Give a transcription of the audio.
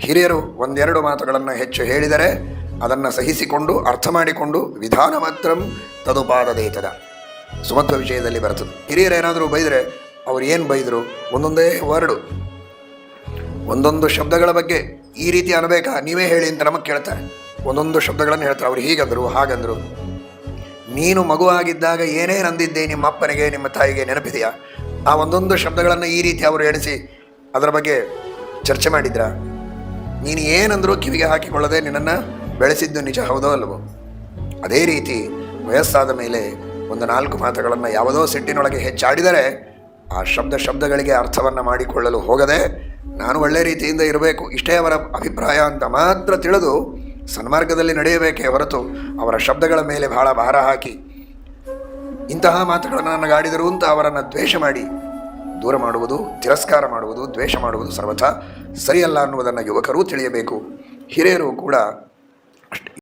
ಹಿರಿಯರು ಒಂದೆರಡು ಮಾತುಗಳನ್ನು ಹೆಚ್ಚು ಹೇಳಿದರೆ ಅದನ್ನು ಸಹಿಸಿಕೊಂಡು, ಅರ್ಥ ಮಾಡಿಕೊಂಡು ವಿಧಾನ ಮಾತ್ರಂ ತದುಪಾದದೇತದ. ಸುಮತ್ವ ವಿಷಯದಲ್ಲಿ ಬರ್ತದೆ. ಹಿರಿಯರು ಏನಾದರೂ ಬೈದರೆ ಅವ್ರು ಏನು ಬೈದರು? ಒಂದೊಂದೇ ವರ್ಡು. ಒಂದೊಂದು ಶಬ್ದಗಳ ಬಗ್ಗೆ ಈ ರೀತಿ ಅನ್ಬೇಕಾ? ನೀವೇ ಹೇಳಿ ಅಂತ ನಮಗೆ ಕೇಳ್ತಾರೆ. ಒಂದೊಂದು ಶಬ್ದಗಳನ್ನು ಹೇಳ್ತಾರೆ. ಅವ್ರು ಹೀಗಂದರು, ಹಾಗಂದರು. ನೀನು ಮಗುವಾಗಿದ್ದಾಗ ಏನೇ ನಂದಿದ್ದೆ ನಿಮ್ಮ ಅಪ್ಪನಿಗೆ ನಿಮ್ಮ ತಾಯಿಗೆ ನೆನಪಿದೆಯಾ? ಆ ಒಂದೊಂದು ಶಬ್ದಗಳನ್ನು ಈ ರೀತಿ ಅವರು ಎಣಿಸಿ ಅದರ ಬಗ್ಗೆ ಚರ್ಚೆ ಮಾಡಿದ್ರ? ನೀನು ಏನಂದರೂ ಕಿವಿಗೆ ಹಾಕಿಕೊಳ್ಳದೆ ನಿನ್ನನ್ನು ಬೆಳೆಸಿದ್ದು ನಿಜ ಹೌದೋ ಅಲ್ವೋ? ಅದೇ ರೀತಿ ವಯಸ್ಸಾದ ಮೇಲೆ ಒಂದು ನಾಲ್ಕು ಮಾತುಗಳನ್ನು ಯಾವುದೋ ಸಿಟ್ಟಿನೊಳಗೆ ಹೆಚ್ಚಾಡಿದರೆ ಆ ಶಬ್ದ ಶಬ್ದಗಳಿಗೆ ಅರ್ಥವನ್ನು ಮಾಡಿಕೊಳ್ಳಲು ಹೋಗದೆ ನಾನು ಒಳ್ಳೆ ರೀತಿಯಿಂದ ಇರಬೇಕು, ಇಷ್ಟೇ ಅವರ ಅಭಿಪ್ರಾಯ ಅಂತ ಮಾತ್ರ ತಿಳಿದು ಸನ್ಮಾರ್ಗದಲ್ಲಿ ನಡೆಯಬೇಕೇ ಹೊರತು ಅವರ ಶಬ್ದಗಳ ಮೇಲೆ ಬಹಳ ಭಾರ ಹಾಕಿ ಇಂತಹ ಮಾತುಗಳನ್ನು ನನಗಾಡಿದರು ಅಂತ ಅವರನ್ನು ದ್ವೇಷ ಮಾಡಿ ದೂರ ಮಾಡುವುದು ತಿರಸ್ಕಾರ ಮಾಡುವುದು ದ್ವೇಷ ಮಾಡುವುದು ಸರ್ವಥ ಸರಿಯಲ್ಲ ಅನ್ನುವುದನ್ನು ಯುವಕರೂ ತಿಳಿಯಬೇಕು. ಹಿರಿಯರು ಕೂಡ